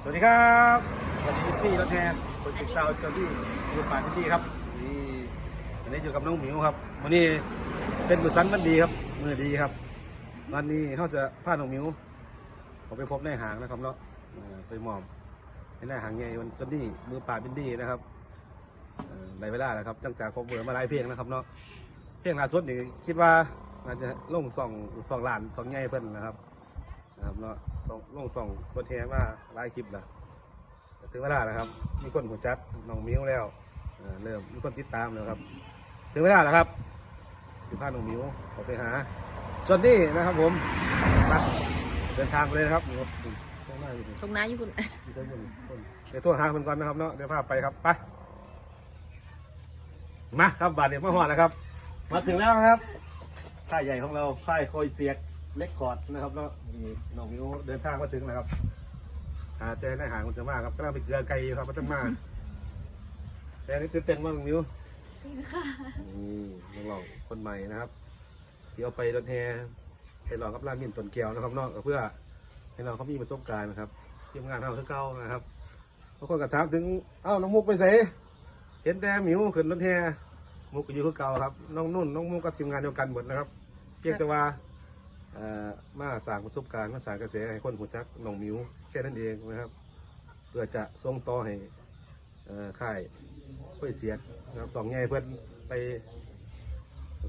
สวัสดีครับสวัสดีพี่รถแทนคนสิบสาวเจ้าที่อยู่ป่าที่ครับนี่วันนี้อยู่กับน้องหมิวครับวันนี้เป็นบุษันวันดีครับมือดีครับวันนี้เขาจะพาน้องหมิวเขาไปพบในหางนะครับเนาะเออไปมอบในนาหางใหญ่วันเจ้านี่มือป่าบินดีนะครับเอ่อหลายเวลาแล้วครับตั้งแต่ครบเบอร์มาหลายเพลงนะครับเนาะเพลงล่าสุดนี่คิดว่าน่าจะลงสองสองล้านสองใหญ่เพิ่นนะครับ นะครับเนาะส่งลงส่องรถแทนมาหลายคลิปแล้วถึงเวลาแล้วครับ มีคนหัวจักน้องมิ้วแล้วเอ่อเริ่มมีคนติดตามแล้วครับ ถึงเวลาแล้วครับถึงพาน้องมิ้วเขาไปหาส่วนนี้นะครับผมไปเดินทางไปเลยนะครับนี่ครับนี่ข้างหน้าอยู่นี่ตรงน้าอยู่คุณมีเจ้าคนคนเดี๋ยวโทรหาคนก่อนนะครับเนาะเดี๋ยวพาไปครับไปมาครับบาทเดี๋ยวมาหอดนะครับ มาถึงแล้วนะครับค่ายใหญ่ของเราค่ายคอยเสียก เล็กคอร์ดนะครับเนาะนี่น้องมิวเดินทางมาถึงแล้วครับ หาแต่ในหางมันจะมาครับก็ต้องไปเกลือไก่อยู่ครับมันจะมาแต่อันนี่ตื่นเต้นมากน้องมิวนี่น้องลองคนใหม่นะครับที่เอาไปรถแห่ให้ลองกับร้านมินต้นแก้วนะครับเนาะก็เพื่อให้เราเขามีประสบการณ์นะครับทีมงานเราคือเก่านะครับบางคนก็ถามถึงเอ้าน้องมุกไปใส่เห็นแต่หมิวขึ้นรถแห่มุกก็อยู่คือเก่าครับ น้องนุ่นน้องมุกก็ทีมงานเดียวกันหมดนะครับเพียงแต่ว่าเอ่อ มาสร้างประสบการณ์มาสร้างกระแสให้คนหูจักน้องมิวแค่นั้นเองนะครับ เพื่อจะส่งต่อให้เอ่อค่ายเพื่อเสียดนะครับสองใหญ่เพื่อนไป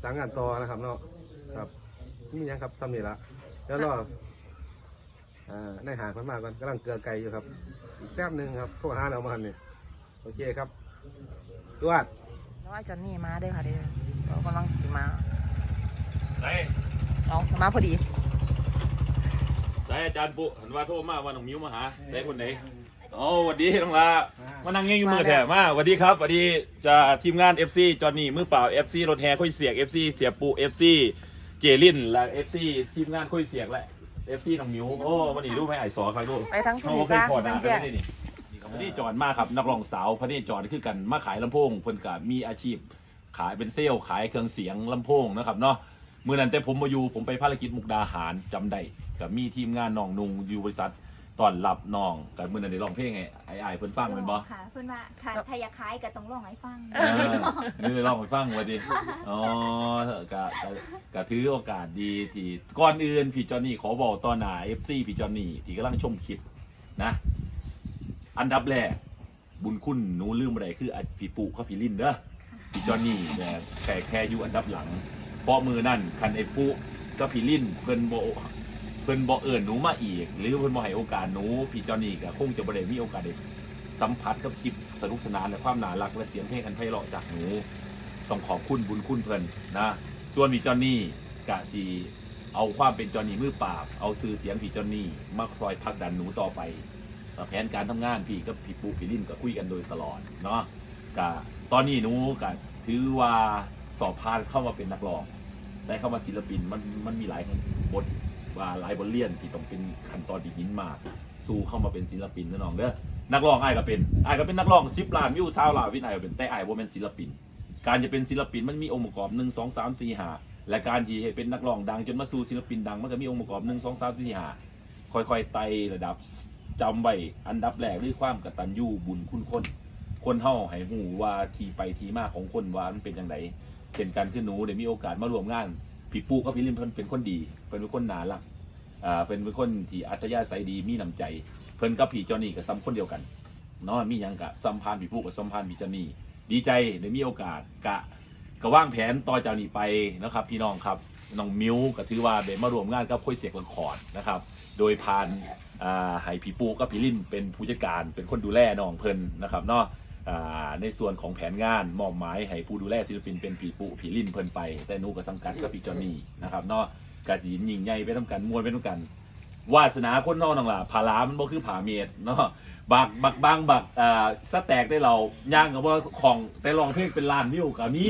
สร้างงานต่อนะครับเนาะครับนี่ยังครับทำนี่ละแล้วรออ่าในหางมันมากกันกำลังเกลือไก่อยู่ครับอีกแป๊บหนึ่งครับโทรหาเรามาหันนี่โอเคครับตวดแล้วไอจอนนี่มาเด้อค่ะเด้อเรากำลังสีมา เอามาพอดีไหนอาจารย์ปุเห็นว่าโทรมาว่าน้องมิ้วมาหาไหนคนไหนโอ้สวัสดีน้องลามานั่งเงี้ยอยู่มือแถมมาสวัสดีครับสวัสดีจะทีมงาน FC จอห์นนี่มือเปล่า FC รถแห่ค่อยเสียก FC เสียปุ FC เจลินและ FC ทีมงานค่อยเสียกและ FC น้องมิ้วโอ้วันนี้รู้ไหมไอ้สอครับลูกไปทั้งคุณโอ้ดีเคกายพอจันะงแจ้งนี่นี่พระนี่จอนมาครับนักร้องสาวพระนี่จอนคือกันมาขายลำโพงเพิ่นก็มีอาชีพขายเป็นเซลล์ขายเครื่องเสียงลำโพงนะครับเนาะ เมื่อนั้นแต่ผมมาอยู่ผมไปภารกิจมุกดาหารจำได้กับมีทีมงานน้องนุงอยู่บริษัทตอนรับน้องกับมื่อนั้นได้ร้องเพลงไงไอ้ไอ้ายเพิ่นฟังแมันบ่ค่ะ เพื่อนว่าถ้าถ้าอยากขายก็ต้องร้องให้ฟังเออนี่ได้ร้องไปฟังว่าดิอ๋อกะกะกะถือโอกาสดีที่ก่อนอื่นพี่จอนนี่ขอบอกตอนหน้า FC พี่จอนนี่ที่กำลังชมคลิปนะ อันดับแรกบุญคุณหนูลืมอะไรคืออันพี่ปุเขาพี่ลินเด้อพี่จอนนี่แต่แค่แค่อยู่อันดับหลัง เพราะมือนั่นคันไอ้ปุก็พี่ลินเพิ่นบ่เพิ่นบ่เอิญหนูมาอีก หรือเพิ่นบ่ให้โอกาสหนูพี่จอนนี่ก็คงจะบ่ได้มีโอกาสได้สัมผัสกับคลิปสนุกสนานและความน่ารักและเสียงเพลงอันไพเราะจากหนูต้องขอบคุณบุญคุณเพิ่นนะส่วนพี่จอนนี่กะสิเอาความเป็นจอนนี่มือปราบ เอาสื่อเสียงพี่จอนนี่มาคอยผลักดันหนูต่อไปเอ่แผนการทำงานพี่กับพี่ปูพี่ลินก็คุยกันโดยตลอดเนาะกะตอนนี้หนูกะถือว่า สอบผ่านเข้ามาเป็นนักร้อง ได้เข้ามาศิลปินมันมันมีหลายบทว่าหลายบทเรียนที่ต้องเป็นขั้นตอนที่หินมาก สู้เข้ามาเป็นศิลปินนะน้องเด้อนักร้องไอ้ก็เป็นไอ้ก็เป็นนักร้องสิบล้านวิวซาวล้านวินไอ้ายก็เป็นแต่ไอ้ายว่าเป็นศิลปิน การจะเป็นศิลปินมันมีองค์ประกอบหนึ่งสองสามสี่ห้าและการที่เป็นนักร้องดังจนมาสู่ศิลปินดังมันก็มีองค์ประกอบหนึ่งสองสามสี่ห้าค่อยๆไต่ระดับจำไว้อันดับแรกด้วยความกตัญญูบุญคุณคน คนเฮาให้หูว่าทีไปทีมาของคนว่ามันเป็นยังไง เป็นการขึ้นหนูได้มีโอกาสมาร่วมงานพี่ปุ๊กับพี่ลิมเพิ่นเป็นคนดีเป็นคนน่ารักอ่าเป็นคนที่อัธยาศัยดีมีน้ำใจ เพิ่นกับพี่จอนี่ก็ซ้ำคนเดียวกันเนาะมีหยังกะสัมพันพี่ปุ๊กับสัมพันพี่จอนี่ดีใจได้มีโอกาสกะก็วางแผนต่อจากนี้ไปนะครับ พี่น้องครับน้องมิวก็ถือว่าได้มาร่วมงานกับค่อยเสียกละครนะครับ โดยผ่านอ่าให้พี่ปูกับพี่ลินเป็นผู้จัดการเป็นคนดูแลน้องเพิ่นนะครับเนาะ ในส่วนของแผนงานมอบหมายให้ผู้ดูแลศิลปินเป็นพี่ปูพี่ลินเพิ่นไป แต่หนูกับสังกัดกับพี่จอนนี่นะครับเนาะกาสียิงใหญ่ไปทำกันมวยไปทำกัน วาสนาคนนอกนั่งล่ะผาลามันบ่คือผาเมียดเนาะบักบักบางบักอ่าสแตกได้เราย่างกับว่าของแต่ลองเพลงเป็นล้านวิวก็มี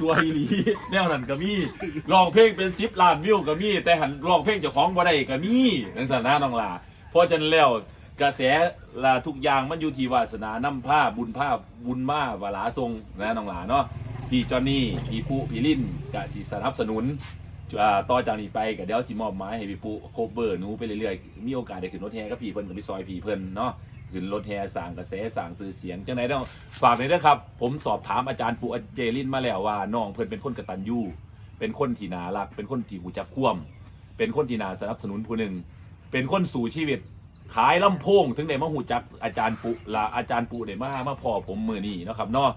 สวยอีหลีแนวนั้นก็มีลองเพลงเป็น10ล้านวิวก็มีแต่หันลองเพลงเจ้าของบ่ได้ก็มีจังซั่นนะน้องล่ะเพราะฉะนั้นแล้ว กระแสละทุกอย่างมันอยู่ที่วาสนานำผ้าบุญผ้าบุญมาวาลาทรงนะน้องหลาเนาะพี่จอนนี่พี่ผู้พี่ลินกะสีสนับสนุนต่อจากนี้ไปก็เดี๋ยวสิมอบหมายให้พี่ปุ๊โคเบอร์นูไปเรื่อยๆมีโอกาสได้ขึ้นรถแห่กับพี่เพิ่นกับพี่ซอยพี่เพิ่นเนาะขึ้นรถแห่สร้างกระแสสร้างสื่อเสียงจังไหนต้องฝากเลยนะครับ ผมสอบถามอาจารย์ปุ๊เจรินมาแล้วว่าน้องเพิ่นเป็นคนกระตัญญูเป็นคนที่น่ารัก เป็นคนที่หูจักคว่ำเป็นคนที่น่าสนับสนุนผู้หนึ่งเป็นคนสู่ชีวิต ขายลำโพงถึงได้มาหูจักอาจารย์ปุละอาจารย์ปุได้มามาพอผมมือนี้นะครับเนาะ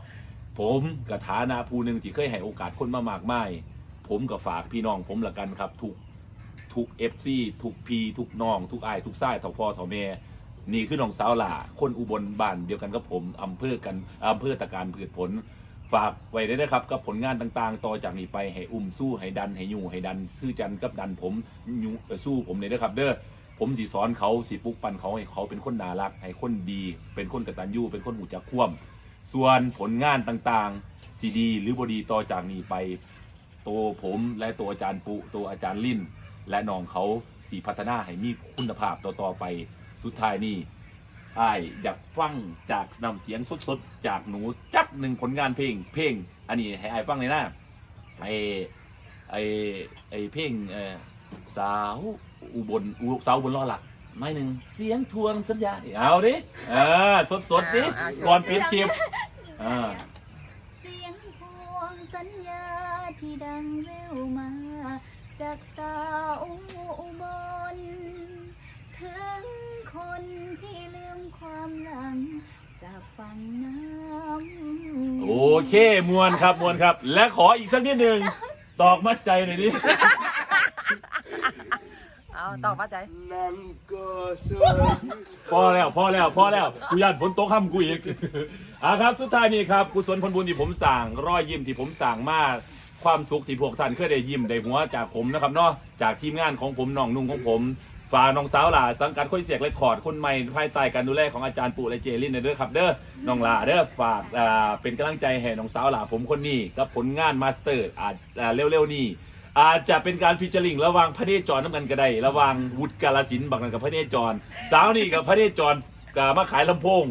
ผมกับฐานะผู้หนึ่งที่เคยให้โอกาสคนมามากมายผมกับฝากพี่น้องผมละกันครับทุกทุกเอฟซีทุกพีทุกน้องทุกไอทุกไส้ทอพ่อทอแม่นี่คือน้องสาวหล่าคนอุบลบ้านเดียวกันกับผมอำเภอกันอำเภอตะการพืชผล ฝากไว้ได้นะครับกับผลงานต่างๆ ต่อจากนี้ไปให้อุ้มสู้ให้ดันให้ยู่ให้ดันซื่อจันกับดันผมยู่สู้ผมเลยนะครับ เด้อ ผมสีสอนเขาสีปลุกปันเขาให้เขาเป็นคนน่ารัก ให้คนดี เป็นคนกตัญญูเป็นคนหูจักคว่ำส่วนผลงานต่างๆซีดีหรือบดีต่อจากนี้ไป ตัวผมและตัวอาจารย์ปุตัวอาจารย์ลิ่น และน้องเขาสีพัฒนาให้มีคุณภาพต่อๆไปสุดท้ายนี่ไอ้อยากฟังจากนำเสียงสดๆ จากหนูจักหนึ่งผลงานเพลง เพลง อันนี้ให้อ้ายฟังเลยนะไอ้ไอ้ไอ้เพลงเออสาว อุบลอุสาวอุบนรอหลักไม่หนึ่งเสียงทวงสัญญาเอาดิเออสดๆดิก่อนเปลี่ยนชิปอ่าเสียงพวงสัญญาที่ดังแววมา จากสาวอุบลถึงคนที่ลืมความหลัง จากฝั่งน้ำโอเคมวนครับมวนครับ และขออีกสักนิดหนึ่งตอกมัดใจหน่อยดิเอา ตอบว่าใจนั่นก็เธอพอแล้วพอแล้วพอแล้วกูยันฝนตกห้ามกูอีกอะครับสุดท้ายนี้ครับกุศลผลบุญที่ผมสั่งรอยยิ้มที่ผมสั่งมาความสุขที่พวกท่านเคยได้ยิ้มได้หัวจากผมนะครับเนาะจากทีมงานของผมน้องนุ่งของผมฝากน้องสาวหล่าสังกัดคนเสียงเรคคอร์ดคนใหม่ภายใต้การดูแลของอาจารย์ปู่และเจลินเด้อครับเด้อน้องหล่าเด้อฝากเป็นกำลังใจให้น้องสาวหล่าผมคนนี้กับผลงานมาสเตอร์อาจเร็วๆนี้ อาจจะเป็นการฟีเจอริงระหว่างพระเนจรน้ำกันก็ได้ระหว่างวุฒิกาลสินบางนันกับพระเนจร สาวนี่กับพระเนจรกับมาขายลำโพง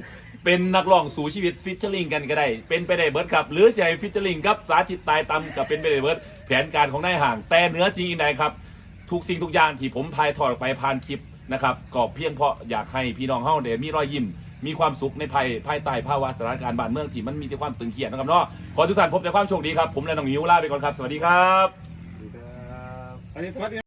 เป็นนักร้องสู่ชีวิตฟิชเชอริงกันก็ได้ เป็นไปได้เบิร์ดครับหรือเสียฟิชเชอริงกับสาธิตตายตำกับเป็นไปได้เบิร์ดแผนการของนายห่าง แต่เหนือสิ่งอื่นใดครับ ทุกสิ่งทุกอย่างที่ผมพายทอดออกไปผ่านคลิปนะครับก็เพียงเพราะอยากให้พี่น้องเฮาเดมีรอยยิ้มมีความสุขในภายภายใต้ภาวะสถานการณ์บ้านเมืองที่มันมีแต่ความตึงเครียดนะครับเนาะขอทุกท่านพบแต่ความโชคดีครับผมและน้องมิวลาไปก่อนครับสวัสดีครับ அது